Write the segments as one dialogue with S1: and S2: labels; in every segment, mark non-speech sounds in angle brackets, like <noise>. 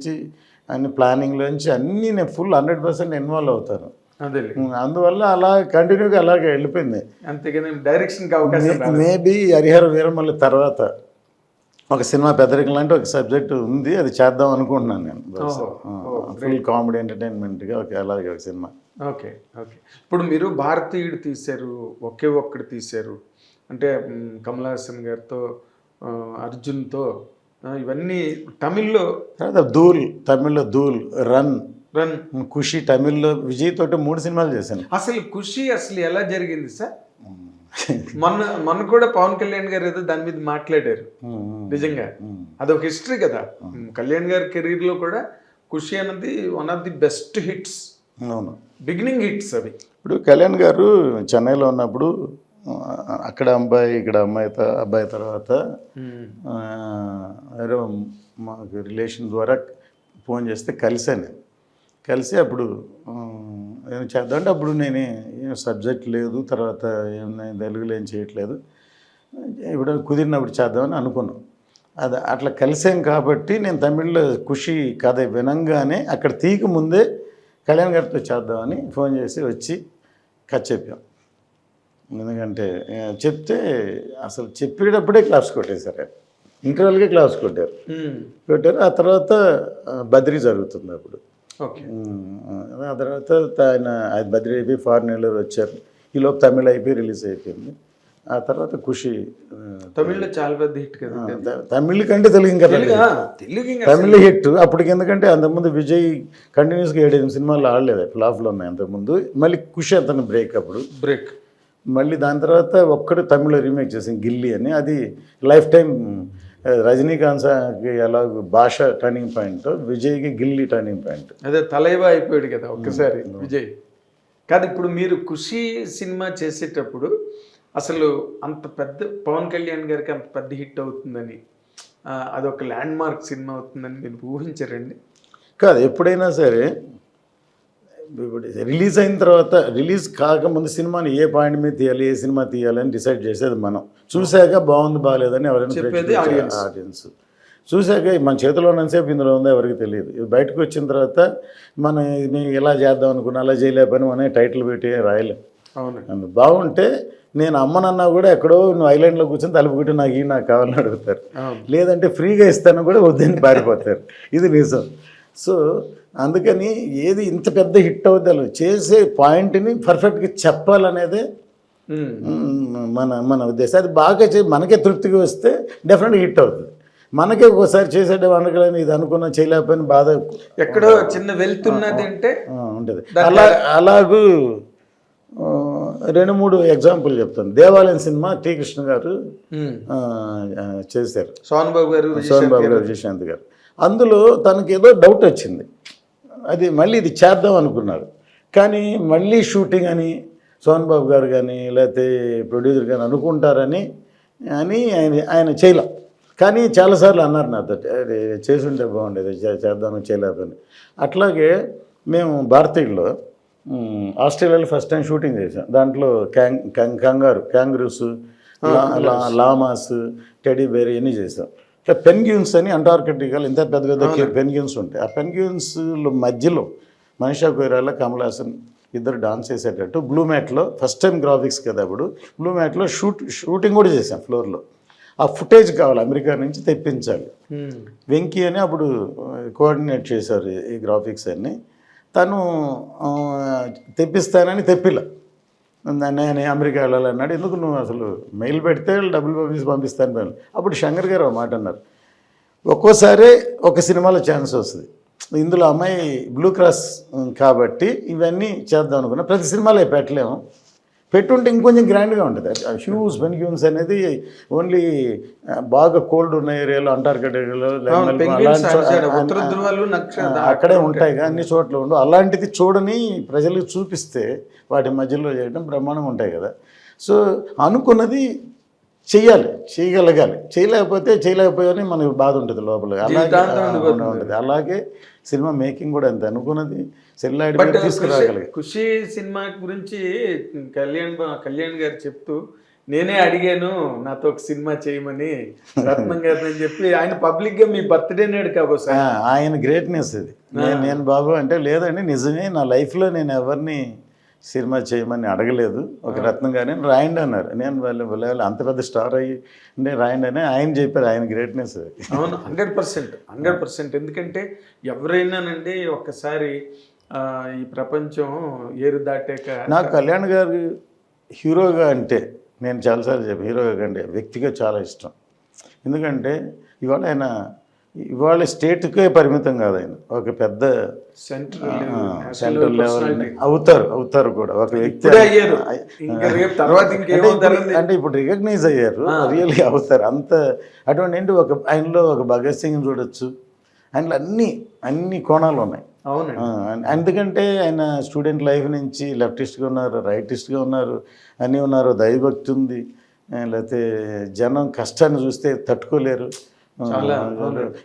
S1: నుంచి అన్ని ప్లానింగ్లోంచి అన్నీ నేను ఫుల్ హండ్రెడ్ పర్సెంట్ ఇన్వాల్వ్ అవుతాను.
S2: అదే
S1: అందువల్ల అలా కంటిన్యూగా అలాగే వెళ్ళిపోయింది.
S2: అంతేగాని డైరెక్షన్కి అవకాశం రాలేదు.
S1: మేబీ హరిహర వీరమల్లి తర్వాత ఒక సినిమా పెద్దరికం లాంటి ఒక సబ్జెక్ట్ ఉంది అది చేద్దాం అనుకుంటున్నాను నేను. ఫుల్ కామెడీ ఎంటర్టైన్మెంట్గా ఒక అలాగే ఒక సినిమా.
S2: Okay okay. ఇప్పుడు మీరు భారతీయుడు తీశారు ఒకే ఒక్కడు తీశారు. అంటే కమల్ హాసన్ గారితో అర్జున్తో ఇవన్నీ
S1: తమిళ్ళో ధూల్ తమిళ్ళో ధూల్ రన్.
S2: రన్.
S1: ఖుషి తమిళ్ళో విజయ్ తోటి మూడు సినిమాలు చేశాను.
S2: అసలు ఖుషి అసలు ఎలా జరిగింది సార్? మొన్న మొన్న కూడా పవన్ కళ్యాణ్ గారు ఏదో దాని మీద మాట్లాడారు. నిజంగా. అదొక హిస్టరీ కదా. కళ్యాణ్ గారి కెరీర్లో కూడా ఖుషి అన్నది one of the best hits
S1: అవును.
S2: బిగినింగ్ హిట్స్ అవి.
S1: ఇప్పుడు కళ్యాణ్ గారు చెన్నైలో ఉన్నప్పుడు అక్కడ అబ్బాయి ఇక్కడ అమ్మాయి అబ్బాయి తర్వాత ఆ, ఎవరో మాకు రిలేషన్ ద్వారా ఫోన్ చేస్తే కలిసాను. కలిసి అప్పుడు ఏం చేద్దాం అంటే అప్పుడు నేను ఏం సబ్జెక్ట్ లేదు తర్వాత ఏం తెలుగులో ఏం చేయట్లేదు. ఇప్పుడు కుదిరినప్పుడు చేద్దామని అనుకున్నాం. అది అట్లా కలిసాం కాబట్టి నేను తమిళ్ళో ఖుషి కథ వినంగానే అక్కడ తీక ముందే కళ్యాణ్ గారితో చేద్దామని ఫోన్ చేసి వచ్చి కథ చెప్పాం. ఎందుకంటే చెప్తే అసలు చెప్పేటప్పుడే క్లాస్ కొట్టేశారు. ఇంటర్వెల్గా క్లాస్ కొట్టారు. కొట్టారు. ఆ తర్వాత బద్రీ జరుగుతుంది అప్పుడు. ఆ తర్వాత ఆయన బద్రీ అయిపోయి ఫారెన్ వెళ్ళారు వచ్చారు ఈలోపు తమిళ అయిపోయి రిలీజ్ అయిపోయింది. ఆ తర్వాత ఖుషి
S2: తమిళ్ళో చాలా పెద్ద హిట్ కదా
S1: తమిళ్ కంటే తెలుగు ఇంకా తమిళ హిట్. అప్పటికి ఎందుకంటే అంతకుముందు విజయ్ కంటిన్యూస్గా ఏడెనిమిది సినిమాలు ఆడలేదు. ఫ్లాప్లో ఉన్నాయి అంతకుముందు. మళ్ళీ ఖుషి అతను బ్రేక్ అప్పుడు.
S2: బ్రేక్.
S1: మళ్ళీ దాని తర్వాత ఒక్కడు తమిళ రీమేక్ చేసింది గిల్లీ అని. అది లైఫ్ టైం రజనీకాంత్కి ఎలా భాష టర్నింగ్ పాయింట్ విజయ్కి గిల్లీ టర్నింగ్ పాయింట్
S2: అదే తలైవా అయిపోయాడు కదా ఒక్కసారి విజయ్. కాదు ఇప్పుడు మీరు ఖుషి సినిమా చేసేటప్పుడు అసలు అంత పెద్ద పవన్ కళ్యాణ్ గారికి అంత పెద్ద హిట్ అవుతుందని అదొక ల్యాండ్ మార్క్ సినిమా అవుతుందని మీరు ఊహించారండి?
S1: కాదు ఎప్పుడైనా సరే రిలీజ్ అయిన తర్వాత రిలీజ్ కాకముందు సినిమాని ఏ పాయింట్ మీద తీయాలి ఏ సినిమా తీయాలి అని డిసైడ్ చేసేది మనం. చూశాక బాగుంది బాగాలేదని ఎవరైనా. ఆడియన్స్ చూశాక మన చేతిలో ఉన్నసేపు ఇందులో ఉందో ఎవరికి తెలియదు. ఇది బయటకు వచ్చిన తర్వాత మనం ఇది ఇలా చేద్దాం అనుకున్నా అలా చేయలేకపోయినా అనే టైటిల్ పెట్టి రాయలేం.
S2: అవును
S1: బాగుంటే నేను అమ్మనన్నా కూడా ఎక్కడో నువ్వు ఐలాండ్లో కూర్చొని తలుపు కొట్టి నాకు ఈ నాకు కావాలని అడుగుతారు. లేదంటే ఫ్రీగా ఇస్తాను కూడా వద్దని పారిపోతారు. ఇది నిజం. సో అందుకని ఏది ఇంత పెద్ద హిట్ అవుతారు చేసే పాయింట్ని పర్ఫెక్ట్గా చెప్పాలనేదే మన మన ఉద్దేశం. అది బాగా చే మనకే తృప్తిగా వస్తే డెఫినెట్గా హిట్ అవుతుంది మనకే ఒకసారి చేసేట వంటకాలని ఇది అనుకున్నా చేయలేకపోయిన బాధ
S2: ఎక్కడో చిన్న వెళ్తున్నది అంటే
S1: ఉంటుంది అలా అలాగూ రెండు మూడు ఎగ్జాంపుల్ చెప్తాను. దేవాలయం సినిమా టీ కృష్ణ గారు చేశారు.
S2: సోన్ బాబు గారు
S1: సోన్ బాబు గారు విజయశాంత్ గారు. అందులో తనకి ఏదో డౌట్ వచ్చింది. అది మళ్ళీ ఇది చేద్దాం అనుకున్నారు. కానీ మళ్ళీ షూటింగ్ అని సోన్ బాబు గారు కానీ లేకపోతే ప్రొడ్యూసర్ కానీ అనుకుంటారని అని ఆయన ఆయన చేయలే. కానీ చాలాసార్లు అన్నారు నాతో "అరే, చేసుంటే బాగుండేది చే- చేద్దామని చేయలేదని అట్లాగే మేము భారతీయుల్లో ఆస్ట్రేలియాలో ఫస్ట్ టైం షూటింగ్ చేసాం దాంట్లో క్యాంగ్ క్యాంగ్ కంగారు క్యాంగ్రూస్ లామాస్ టెడీ బేర్ ఇవన్నీ చేసాం ఇట్లా పెన్గ్యూన్స్ అని అంటార్కిటికల్ ఇంత పెద్ద పెద్ద పెన్గ్యూన్స్ ఉంటాయి. ఆ పెన్గ్యూన్స్ మధ్యలో మనీషా కొయిరాల కమల్ హాసన్ ఇద్దరు డాన్స్ చేసేటట్టు బ్లూ మ్యాట్లో ఫస్ట్ టైం గ్రాఫిక్స్ కదా అప్పుడు బ్లూ మ్యాట్లో షూట్ షూటింగ్ కూడా చేసాం ఫ్లోర్లో. ఆ ఫుటేజ్ కావాలి అమెరికా నుంచి తెప్పించాలి. వెంకీ అని అప్పుడు కోఆర్డినేట్ చేశారు ఈ- గ్రాఫిక్స్ అన్ని. తను తెప్పిస్తానని తెప్పిల. నేను అమెరికా వెళ్ళాలన్నాడు ఎందుకు నువ్వు అసలు మెయిల్ పెడితే డబ్బులు పంపిస్తే పంపిస్తాను మేము అప్పుడు శంకర్ గారు ఒక మాట అన్నారు. ఒక్కోసారి ఒక సినిమాలో ఛాన్స్ వస్తుంది. ఇందులో అమ్మాయి బ్లూ క్రాస్ కాబట్టి ఇవన్నీ చేద్దాం అనుకున్నా. ప్రతి సినిమాలో పెట్టలేము. పెట్టుంటే ఇంకొంచెం గ్రాండ్గా ఉంటుంది. హ్యూస్ పెన్క్యూన్స్ అనేది ఓన్లీ బాగా కోల్డ్ ఉన్న ఏరియాలో అంటార్కిటికాలో
S2: అవును, penguins అటు side, ఉత్తర ధ్రువాలు నక్ష-
S1: అక్కడే ఉంటాయి. అన్ని చోట్ల ఉండు. అలాంటిది చూడని ప్రజలకు చూపిస్తే వాటి మధ్యలో చేయడం బ్రహ్మాండంగా ఉంటాయి కదా. సో అనుకున్నది చెయ్యాలి చేయగలగాలి. చేయలేకపోతే చేయలేకపోయాని మనకు బాధ ఉంటుంది లోపల. అలాగే. ఉంటుంది. అలాగే సినిమా మేకింగ్ కూడా అంతే. అనుకున్నది సెల్లాడి
S2: బట్
S1: తీసుకురాగలిగి
S2: ఖుషి సినిమా గురించి కళ్యాణ్ కళ్యాణ్ గారు చెప్తూ నేనే అడిగాను నాతో ఒక సినిమా చేయమని రత్నం <laughs> గారిని అని చెప్పి ఆయన పబ్లిక్గా మీ బర్త్డే నాడు కాబోసు
S1: ఆయన గ్రేట్నెస్ ఇది నేను నేను బాబు అంటే లేదండి నిజమే. నా లైఫ్లో నేను ఎవరిని సినిమా చేయమని అడగలేదు. ఒక రత్నం గారిని రాయండి అన్నారు. నేను వాళ్ళు వాళ్ళు అంత పెద్ద స్టార్ అయ్యి నేను రాయండి అని ఆయన చెప్పారు. ఆయన గ్రేట్నెస్
S2: అవును <laughs> హండ్రెడ్ పర్సెంట్ హండ్రెడ్ పర్సెంట్. ఎందుకంటే ఎవరైనానండి ఒక్కసారి ఈ ప్రపంచం ఏరు దాటాక
S1: నాకు కళ్యాణ్ గారు హీరోగా అంటే నేను చాలాసార్లు చెప్పాను హీరోగా కంటే వ్యక్తిగా చాలా ఇష్టం. ఎందుకంటే ఇవాళ ఆయన ఇవాళ స్టేట్కే పరిమితం కాదు ఆయన. ఒక పెద్ద
S2: సెంట్రల్
S1: సెంట్రల్ లెవెల్ అవుతారు అవుతారు కూడా. ఒక వ్యక్తి అంటే ఇప్పుడు- రికగ్నైజ్ అయ్యారు. రియల్లీ అవుతారు. అంత అటువంటి ఏంటి ఒక ఆయనలో ఒక భగత్ సింగ్ చూడొచ్చు. ఆయనలో అన్ని అన్ని కోణాలు ఉన్నాయి. ఎందుకంటే ఆయన స్టూడెంట్ లైఫ్ నుంచి లెఫ్టిస్ట్గా ఉన్నారు రైటిస్ట్గా ఉన్నారు అన్నీ ఉన్నారు దైవభక్తి ఉంది. లేకపోతే జనం కష్టాన్ని చూస్తే తట్టుకోలేరు.
S2: చాలా,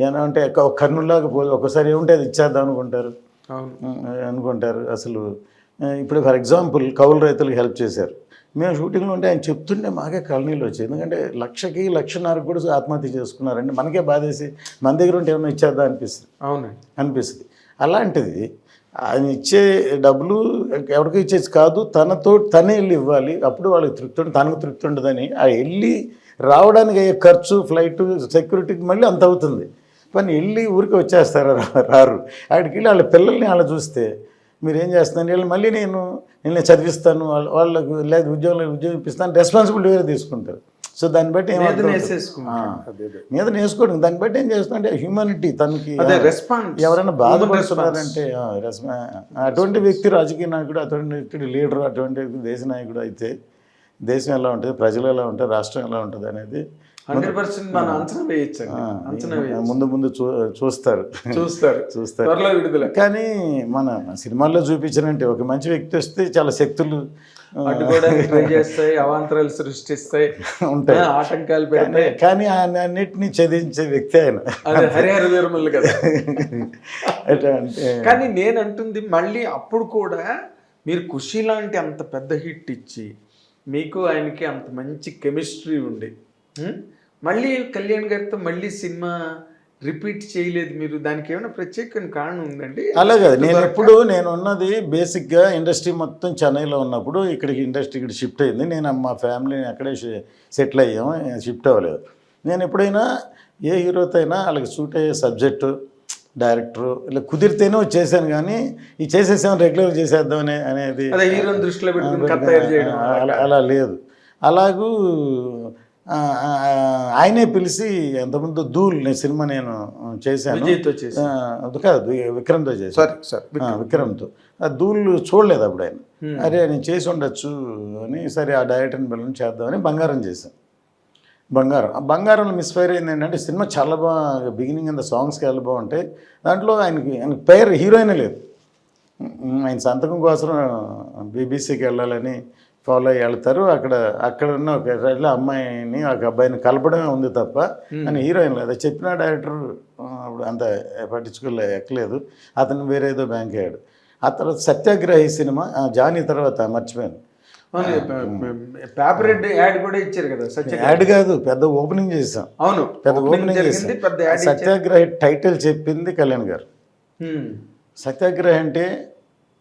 S1: ఏమన్నా అంటే ఒక కన్నులాగా పో ఒకసారి ఏముంటే అది ఇచ్చేద్దాం అనుకుంటారు.
S2: అవును.
S1: అనుకుంటారు అసలు. ఇప్పుడు ఫర్ ఎగ్జాంపుల్ కౌలు రైతులకు హెల్ప్ చేశారు. మేము షూటింగ్లో ఉంటే ఆయన చెప్తుంటే మాకే కళ్ళనీళ్ళు వచ్చాయి. ఎందుకంటే లక్షకి లక్షన్నరకు కూడా ఆత్మహత్య చేసుకున్నారంటే మనకే బాధేసి మన దగ్గర ఉంటే ఏమైనా ఇచ్చేద్దాం అనిపిస్తుంది.
S2: అవునండి.
S1: అనిపిస్తుంది. అలాంటిది ఆయన ఇచ్చే డబ్బులు ఎవరికి ఇచ్చేది కాదు తనతో తనే వెళ్ళి ఇవ్వాలి. అప్పుడు వాళ్ళకి తృప్తి ఉంటుంది తనకు తృప్తి ఉండదని ఆ వెళ్ళి రావడానికి అయ్యే ఖర్చు ఫ్లైట్ సెక్యూరిటీకి మళ్ళీ అంత అవుతుంది. కానీ వెళ్ళి ఊరికి వచ్చేస్తారు రారు. ఆడికి వెళ్ళి వాళ్ళ పిల్లల్ని అలా చూస్తే మీరు ఏం చేస్తున్నారు? వీళ్ళు మళ్ళీ నేను నేను చదివిస్తాను వాళ్ళ వాళ్ళకు లేదు ఉద్యోగం ఉద్యోగం ఇప్పిస్తాను రెస్పాన్సిబిలిటీ వేరే తీసుకుంటారు. సో దాన్ని బట్టి
S2: మీద
S1: నేర్చుకోవడం దాన్ని బట్టి ఏం చేస్తుందంటే హ్యూమానిటీ తనకి ఎవరైనా బాధపడుతున్నారంటే అటువంటి వ్యక్తి రాజకీయ నాయకుడు అటువంటి వ్యక్తి లీడర్ అటువంటి వ్యక్తి దేశ నాయకుడు అయితే దేశం ఎలా ఉంటుంది ప్రజలు ఎలా ఉంటారు రాష్ట్రం ఎలా ఉంటుంది అనేది
S2: హండ్రెడ్ పర్సెంట్ మనం అంచనా వేయచ్చండి.
S1: ఆ,
S2: అంచనా వేయచ్చు.
S1: ముందు ముందు చూస్తారు.
S2: చూస్తారు.
S1: చూస్తారు.
S2: త్వరలో విడుదల.
S1: కానీ మన సినిమాల్లో చూపించినట్టే ఒక మంచి వ్యక్తి వస్తే చాలా శక్తులు
S2: ట్రై చేస్తాయి అవాంతరాలు సృష్టిస్తాయి
S1: ఉంటాయి.
S2: ఆటంకాలు పెడతాయి.
S1: కానీ ఆయన అన్నిటినీ ఛేదించే వ్యక్తి ఆయన.
S2: హరిహర కదా. కానీ నేను అంటుంది మళ్ళీ అప్పుడు కూడా మీరు ఖుషి లాంటి అంత పెద్ద హిట్ ఇచ్చి మీకు ఆయనకి అంత మంచి కెమిస్ట్రీ ఉండి? మళ్ళీ కళ్యాణ్ గారితో మళ్ళీ సినిమా రిపీట్ చేయలేదు మీరు. దానికి ఏమైనా ప్రత్యేకమైన కారణం ఉందండి?
S1: అలా కాదు. నేను ఎప్పుడు నేను ఉన్నది బేసిక్గా ఇండస్ట్రీ మొత్తం చెన్నైలో ఉన్నప్పుడు ఇక్కడికి ఇండస్ట్రీ ఇక్కడ షిఫ్ట్ అయింది. నేను మా ఫ్యామిలీని అక్కడే సెటిల్ అయ్యాము షిఫ్ట్ అవ్వలేదు. నేను ఎప్పుడైనా ఏ హీరోతో అయినా వాళ్ళకి సూట్ అయ్యే సబ్జెక్టు డైరెక్టరు ఇలా కుదిరితేనే వచ్చేసాను కానీ ఈ చేసేసాము రెగ్యులర్ చేసేద్దాం అనే అనేది
S2: దృష్టిలో
S1: అలా అలా లేదు. అలాగూ ఆయనే పిలిచి ఎంతమంది ధూల్ నేను సినిమా నేను చేశాను. కాదు విక్రమ్తో చేశాను.
S2: సారీ సార్
S1: ఆ, విక్రమ్తో. ఆ ధూళ్ళు చూడలేదు అప్పుడు ఆయన. అరే నేను చేసి ఉండొచ్చు అని సరే ఆ డైరెక్టర్ని పిల్లలు చేద్దామని బంగారం చేశాను. బంగారం. ఆ బంగారంలో మిస్ఫైర్ అయింది ఏంటంటే సినిమా చాలా బాగా బిగినింగ్ అంత సాంగ్స్కి చాలా బాగుంటాయి. దాంట్లో ఆయనకి ఆయనకి పేరు హీరోయిన్ లేదు. ఆయన సంతకం కోసం బీబీసీకి వెళ్ళాలని ఫాలో అయ్యి వెళ్తారు. అక్కడ అక్కడ ఉన్న ఒక అమ్మాయిని ఒక అబ్బాయిని కలపడమే ఉంది తప్ప అని హీరోయిన్ లేదు. చెప్పిన డైరెక్టర్ అప్పుడు అంత పట్టించుకోలే ఎక్కలేదు. అతను వేరే ఏదో బ్యాంక్ అయ్యాడు. ఆ తర్వాత సత్యాగ్రహి సినిమా జానీ తర్వాత మర్చిపోయాను.
S2: పేపర్ రెడ్ యాడ్ కూడా ఇచ్చారు కదా సత్య
S1: యాడ్ కాదు పెద్ద ఓపెనింగ్ చేసాం
S2: అవును
S1: పెద్ద ఓపెనింగ్
S2: జరిగింది
S1: చేసాం
S2: పెద్ద
S1: సత్యాగ్రహి టైటిల్ చెప్పింది కళ్యాణ్ గారు. సత్యాగ్రహ అంటే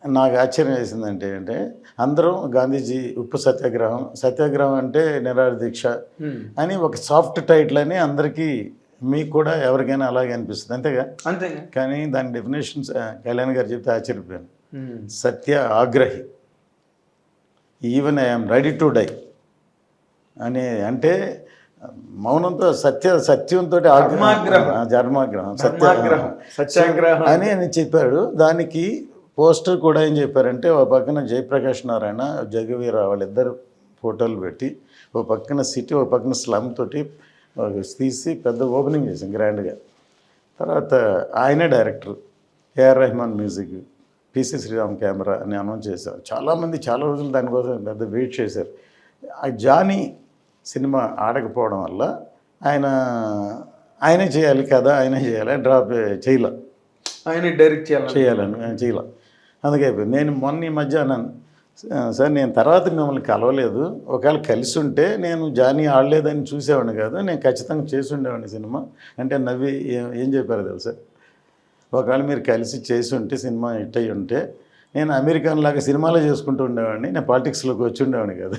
S1: నాకు ఆశ్చర్యం వేసిందంటే అంటే అందరం గాంధీజీ ఉప్పు సత్యాగ్రహం సత్యాగ్రహం అంటే నిరాహార దీక్ష అని ఒక సాఫ్ట్ టైటిల్ అని అందరికీ మీకు కూడా ఎవరికైనా అలాగే అనిపిస్తుంది. అంతేగా?
S2: అంతేగా.
S1: కానీ దాని డెఫినేషన్స్ కళ్యాణ్ గారు చెప్తే ఆశ్చర్యపోయాను.
S2: ఉమ్.
S1: Satyagrahi. Even I'm ready to die అని అంటే మౌనంతో సత్య సత్యంతో
S2: ధర్మాగ్రహం.
S1: ధర్మాగ్రహం సత్య
S2: ధర్మాగ్రహం, సత్యాగ్రహం.
S1: అని అని చెప్పాడు దానికి పోస్టర్ కూడా ఏం చెప్పారంటే ఒక పక్కన జయప్రకాష్ నారాయణ జగవీర వాళ్ళిద్దరు ఫోటోలు పెట్టి ఒక పక్కన సిటీ ఒక పక్కన స్లమ్ తోటి తీసి పెద్ద ఓపెనింగ్ చేసాం గ్రాండ్గా తర్వాత ఆయనే director A R Rahman music P C Sreeram camera అని అనౌన్స్ చేశారు. చాలామంది చాలా రోజులు దానికోసం పెద్ద వెయిట్ చేశారు. ఆ జానీ సినిమా ఆడకపోవడం వల్ల ఆయన ఆయనే చేయాలి కదా ఆయనే చేయాలి డ్రాప్ చేయలే.
S2: ఆయన డైరెక్ట్ చేయాలి
S1: చేయాలని చేయాల. అందుకే నేను మొన్న ఈ మధ్య అన్నాను సార్ నేను తర్వాత మిమ్మల్ని కలవలేదు. ఒకవేళ కలిసి ఉంటే నేను జానీ ఆడలేదని చూసేవాడిని కాదు నేను ఖచ్చితంగా చేసి ఉండేవాడిని సినిమా. అంటే నవ్వి ఏం ఏం చెప్పారు తెలుసా? ఒకవేళ మీరు కలిసి చేసి ఉంటే సినిమా హిట్ అయ్యి ఉంటే నేను అమెరికన్ లాగా సినిమాలో చేసుకుంటూ ఉండేవాడిని. నేను పాలిటిక్స్లోకి వచ్చి ఉండేవాడిని కదా.